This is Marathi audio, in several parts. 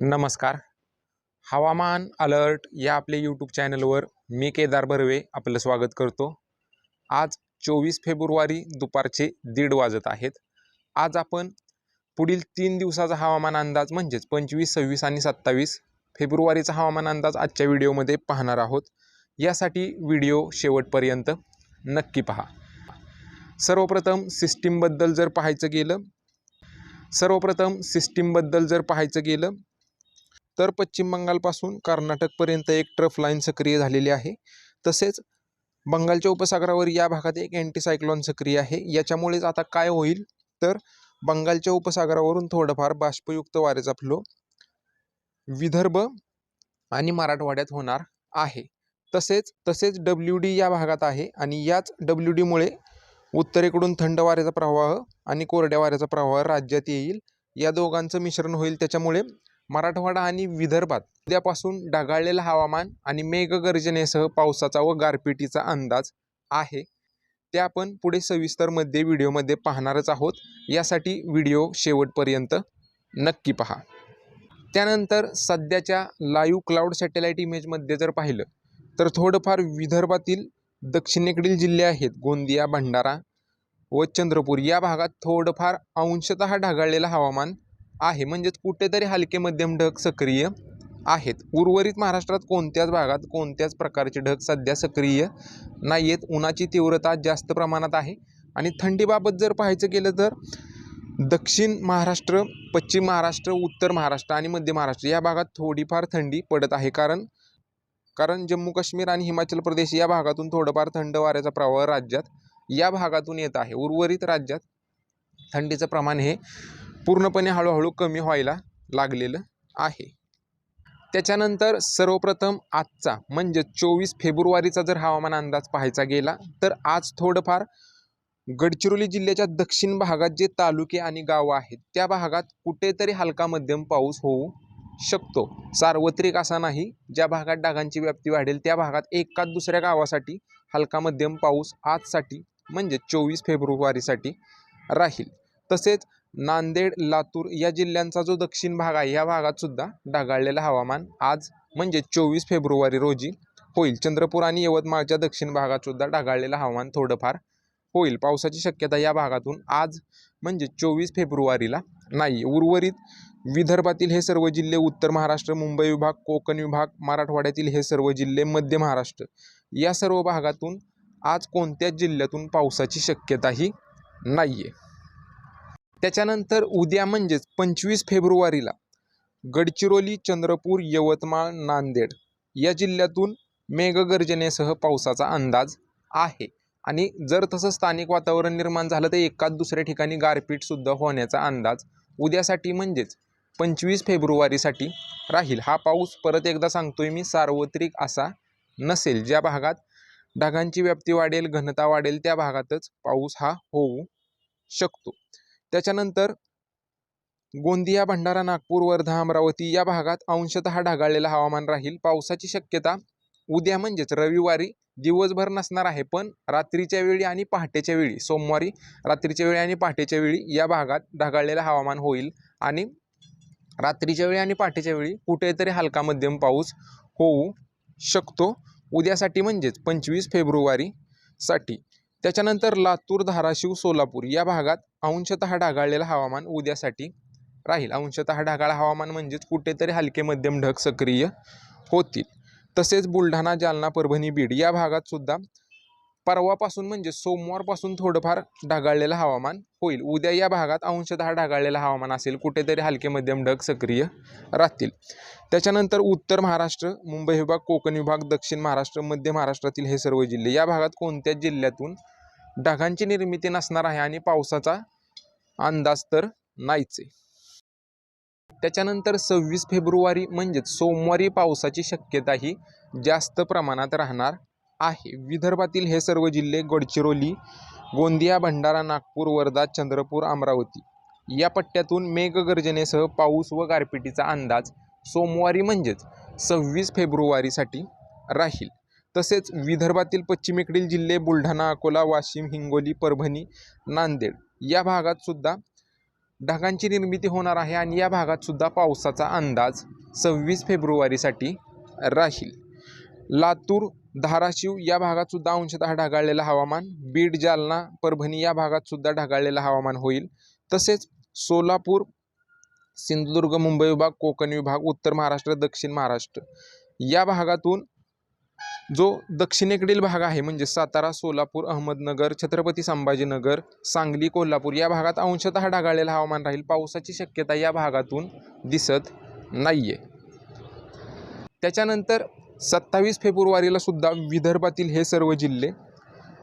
नमस्कार. हवामान अलर्ट या आपले यूट्यूब चॅनलवर मी केदार बर्वे आपलं स्वागत करतो. आज चोवीस फेब्रुवारी दुपारचे दीड वाजत आहेत. आज आपण पुढील तीन दिवसाचा हवामान अंदाज म्हणजेच पंचवीस सव्वीस आणि सत्तावीस फेब्रुवारीचा हवामान अंदाज आजच्या व्हिडिओमध्ये पाहणार आहोत. यासाठी व्हिडिओ शेवटपर्यंत नक्की पहा. सर्वप्रथम सिस्टीमबद्दल जर पाहायचं गेलं सर्वप्रथम सिस्टीमबद्दल जर पाहायचं गेलं तर पश्चिम बंगालपासून कर्नाटकपर्यंत एक ट्रफ लाईन सक्रिय झालेली आहे. तसेच बंगालच्या उपसागरावर या भागात एक अँटीसायक्लॉन सक्रिय आहे. याच्यामुळेच आता काय होईल? तर बंगालच्या उपसागरावरून थोडंफार बाष्पयुक्त वाऱ्याचा फ्लो विदर्भ आणि मराठवाड्यात होणार आहे. तसेच तसेच डब्ल्यू डी या भागात आहे आणि याच डब्ल्यू डीमुळे उत्तरेकडून थंड वाऱ्याचा प्रवाह आणि कोरड्या वाऱ्याचा प्रवाह राज्यात येईल. या दोघांचं मिश्रण होईल. त्याच्यामुळे मराठवाडा आणि विदर्भात उद्यापासून ढगाळलेलं हवामान आणि मेघगर्जनेसह पावसाचा व गारपिटीचा अंदाज आहे. ते आपण पुढे सविस्तरमध्ये व्हिडिओमध्ये पाहणारच आहोत. यासाठी व्हिडिओ शेवटपर्यंत नक्की पहा. त्यानंतर सध्याच्या लाईव्ह क्लाउड सॅटेलाईट इमेजमध्ये जर पाहिलं तर थोडंफार विदर्भातील दक्षिणेकडील जिल्हे आहेत गोंदिया भंडारा व चंद्रपूर. या भागात थोडंफार अंशतः ढगाळलेलं हवामान आहे. म्हणजेच कुठेतरी हलके मध्यम ढग सक्रिय आहेत. उर्वरित महाराष्ट्रात कोणत्याच भागात कोणत्याच प्रकारचे ढग सध्या सक्रिय नाही आहेत उन्हाची तीव्रता जास्त प्रमाणात आहे. आणि थंडीबाबत जर पाहायचं गेलं तर दक्षिण महाराष्ट्र पश्चिम महाराष्ट्र उत्तर महाराष्ट्र आणि मध्य महाराष्ट्र या भागात थोडीफार थंडी पडत आहे. कारण कारण जम्मू काश्मीर आणि हिमाचल प्रदेश या भागातून थोडंफार थंड वाऱ्याचा प्रवाह राज्यात या भागातून येत आहे. उर्वरित राज्यात थंडीचं प्रमाण हे पूर्णपणे हळूहळू कमी व्हायला लागलेलं आहे. त्याच्यानंतर सर्वप्रथम आजचा म्हणजे चोवीस फेब्रुवारीचा जर हवामान अंदाज पाहायचा गेला तर आज थोडंफार गडचिरोली जिल्ह्याच्या दक्षिण भागात जे तालुके आणि गावं आहेत त्या भागात कुठेतरी हलका मध्यम पाऊस होऊ शकतो. सार्वत्रिक असा नाही ज्या भागात डागांची व्याप्ती वाढेल त्या भागात एकाच दुसऱ्या गावासाठी हलका मध्यम पाऊस आजसाठी म्हणजे चोवीस फेब्रुवारीसाठी राहील. तसेच नांदेड लातूर या जिल्ह्यांचा जो दक्षिण भाग आहे या भागात सुद्धा ढगाळलेलं हवामान आज म्हणजे चोवीस फेब्रुवारी रोजी होईल. चंद्रपूर आणि यवतमाळच्या दक्षिण भागात सुद्धा ढगाळलेलं हवामान थोडंफार होईल. पावसाची शक्यता या भागातून आज म्हणजे चोवीस फेब्रुवारीला नाही. उर्वरित विदर्भातील हे सर्व जिल्हे उत्तर महाराष्ट्र मुंबई विभाग कोकण विभाग मराठवाड्यातील हे सर्व जिल्हे मध्य महाराष्ट्र या सर्व भागातून आज कोणत्याच जिल्ह्यातून पावसाची शक्यताही नाही आहे त्याच्यानंतर उद्या म्हणजेच पंचवीस फेब्रुवारीला गडचिरोली चंद्रपूर यवतमाळ नांदेड या जिल्ह्यातून मेघगर्जनेसह पावसाचा अंदाज आहे. आणि जर तसं स्थानिक वातावरण निर्माण झालं तर एकाच दुसऱ्या ठिकाणी गारपीटसुद्धा होण्याचा अंदाज उद्यासाठी म्हणजेच पंचवीस फेब्रुवारीसाठी राहील. हा पाऊस परत एकदा सांगतोय मी सार्वत्रिक असा नसेल. ज्या भागात ढगांची व्याप्ती वाढेल घनता वाढेल त्या भागातच पाऊस हा होऊ शकतो. त्याच्यानंतर गोंदिया भंडारा नागपूर वर्धा अमरावती या भागात अंशतः ढगाळलेलं हवामान राहील. पावसाची शक्यता उद्या म्हणजेच रविवारी दिवसभर नसणार आहे पण रात्रीच्या वेळी आणि पहाटेच्या वेळी सोमवारी रात्रीच्या वेळी आणि पहाटेच्या वेळी या भागात ढगाळलेलं हवामान होईल आणि रात्रीच्या वेळी आणि पहाटेच्या वेळी कुठेतरी हलका मध्यम पाऊस होऊ शकतो. उद्यासाठी म्हणजेच पंचवीस फेब्रुवारीसाठी त्याच्यानंतर लातूर धाराशिव सोलापूर या भागात अंशतः ढगाळलेलं हवामान उद्यासाठी राहील. अंशतः ढगाळ हवामान म्हणजेच कुठेतरी हलके मध्यम ढग सक्रिय होतील. तसेच बुलढाणा जालना परभणी बीड या भागात सुद्धा परवापासून म्हणजे सोमवारपासून थोडंफार ढगाळलेलं हवामान होईल. उद्या या भागात अंशतः ढगाळलेलं हवामान असेल. कुठेतरी हलके मध्यम ढग सक्रिय राहतील. त्याच्यानंतर उत्तर महाराष्ट्र मुंबई विभाग कोकण विभाग दक्षिण महाराष्ट्र मध्य महाराष्ट्रातील हे सर्व जिल्हे या भागात कोणत्याच जिल्ह्यातून ढगांची निर्मिती नसणार आहे आणि पावसाचा अंदाज तर नाहीच आहे. त्याच्यानंतर सव्वीस फेब्रुवारी म्हणजेच सोमवारी पावसाची शक्यताही जास्त प्रमाणात राहणार आहे. विदर्भातील हे सर्व जिल्हे गडचिरोली गोंदिया भंडारा नागपूर वर्धा चंद्रपूर अमरावती. या पट्ट्यातून मेघगर्जनेसह पाऊस व गारपिटीचा अंदाज सोमवारी म्हणजेच सव्वीस फेब्रुवारीसाठी राहील. तसेच विदर्भातील पश्चिमेकडील जिल्हे बुलढाणा अकोला वाशिम हिंगोली परभणी नांदेड या भागात सुद्धा ढगांची निर्मिती होणार आहे आणि या भागात सुद्धा पावसाचा अंदाज सव्वीस फेब्रुवारीसाठी राहील. लातूर धाराशिव या भागात सुद्धा अंशतः ढगाळलेलं हवामान. बीड जालना परभणी या भागात सुद्धा ढगाळलेलं हवामान होईल. तसेच सोलापूर सिंधुदुर्ग मुंबई विभाग कोकण विभाग उत्तर महाराष्ट्र दक्षिण महाराष्ट्र या भागातून जो दक्षिणेकडील भाग आहे म्हणजे सातारा सोलापूर अहमदनगर छत्रपती संभाजीनगर सांगली कोल्हापूर या भागात अंशतः ढगाळलेलं हवामान राहील. पावसाची शक्यता या भागातून दिसत नाही आहे त्याच्यानंतर सत्तावीस फेब्रुवारीला सुद्धा विदर्भातील हे सर्व जिल्हे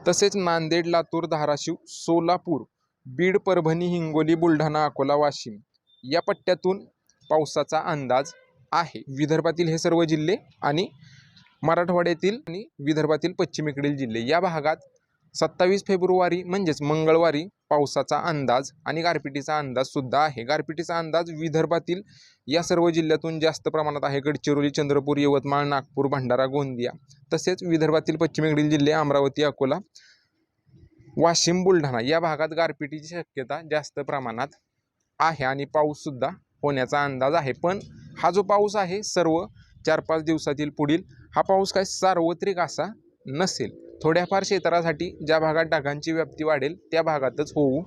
तसेच नांदेड लातूर धाराशिव सोलापूर बीड परभणी हिंगोली बुलढाणा अकोला वाशिम या पट्ट्यातून पावसाचा अंदाज आहे. विदर्भातील हे सर्व जिल्हे आणि मराठवाड्यातील आणि विदर्भातील पश्चिमेकडील जिल्हे या भागात सत्तावीस फेब्रुवारी म्हणजेच मंगळवारी पावसाचा अंदाज आणि गारपिटीचा अंदाजसुद्धा आहे. गारपिटीचा अंदाज विदर्भातील या सर्व जिल्ह्यातून जास्त प्रमाणात आहे. गडचिरोली चंद्रपूर यवतमाळ नागपूर भंडारा गोंदिया. तसेच विदर्भातील पश्चिमेकडील जिल्हे अमरावती अकोला वाशिम बुलढाणा या भागात गारपिटीची शक्यता जास्त प्रमाणात आहे आणि पाऊससुद्धा होण्याचा अंदाज आहे. पण हा जो पाऊस आहे सर्व चार पाच दिवसातील पुढील हा पाऊस काय सार्वत्रिक असा नसेल. थोड्याफार क्षेत्रासाठी ज्या भागात ढगांची व्याप्ती वाढेल त्या भागातच होऊ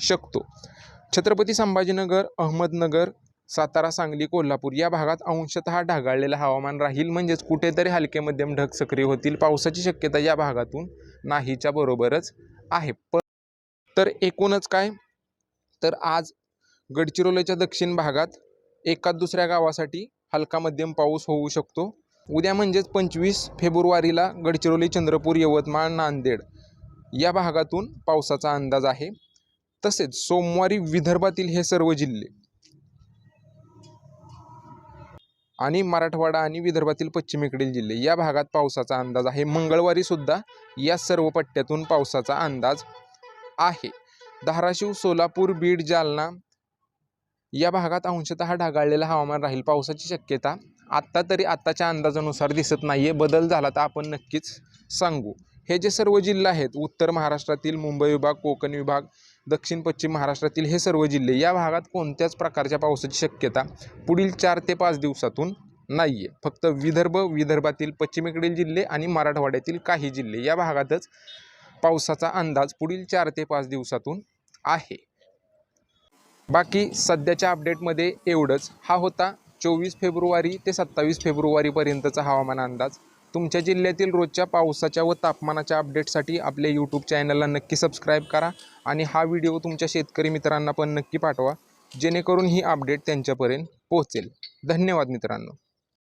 शकतो. छत्रपती संभाजीनगर अहमदनगर सातारा सांगली कोल्हापूर या भागात अंशतः ढगाळलेलं हवामान राहील. म्हणजेच कुठेतरी हलके मध्यम ढग सक्रिय होतील. पावसाची शक्यता या भागातून नाहीच्या बरोबरच आहे. पण तर एकूणच काय? तर आज गडचिरोलीच्या दक्षिण भागात एका दुसऱ्या गावासाठी हलका मध्यम पाऊस होऊ शकतो. उद्या म्हणजेच पंचवीस फेब्रुवारीला गडचिरोली चंद्रपूर यवतमाळ नांदेड या भागातून पावसाचा अंदाज आहे. तसेच सोमवारी विदर्भातील हे सर्व जिल्हे आणि मराठवाडा आणि विदर्भातील पश्चिमेकडील जिल्हे या भागात पावसाचा अंदाज आहे. मंगळवारी सुद्धा या सर्व पट्ट्यातून पावसाचा अंदाज आहे. धाराशिव सोलापूर बीड जालना या भागात अंशतः ढगाळलेलं हवामान राहील. पावसाची शक्यता आत्ता तरी आत्ताच्या अंदाजानुसार दिसत नाही आहे बदल झाला तर आपण नक्कीच सांगू. हे जे सर्व जिल्हे आहेत उत्तर महाराष्ट्रातील मुंबई विभाग कोकण विभाग दक्षिण पश्चिम महाराष्ट्रातील हे सर्व जिल्हे या भागात कोणत्याच प्रकारच्या पावसाची शक्यता पुढील चार ते पाच दिवसातून नाही आहे फक्त विदर्भ विदर्भातील पश्चिमेकडील जिल्हे आणि मराठवाड्यातील काही जिल्हे या भागातच पावसाचा अंदाज पुढील चार ते पाच दिवसातून आहे. बाकी सध्याच्या अपडेटमध्ये एवढंच. हा होता चोवीस फेब्रुवारी ते सत्तावीस फेब्रुवारीपर्यंतचा हवामान अंदाज. तुमच्या जिल्ह्यातील रोजच्या पावसाच्या व तापमानाच्या अपडेटसाठी आपल्या यूट्यूब चॅनलला नक्की सबस्क्राईब करा आणि हा व्हिडिओ तुमच्या शेतकरी मित्रांना पण नक्की पाठवा. जेणेकरून ही अपडेट त्यांच्यापर्यंत पोहोचेल. धन्यवाद मित्रांनो.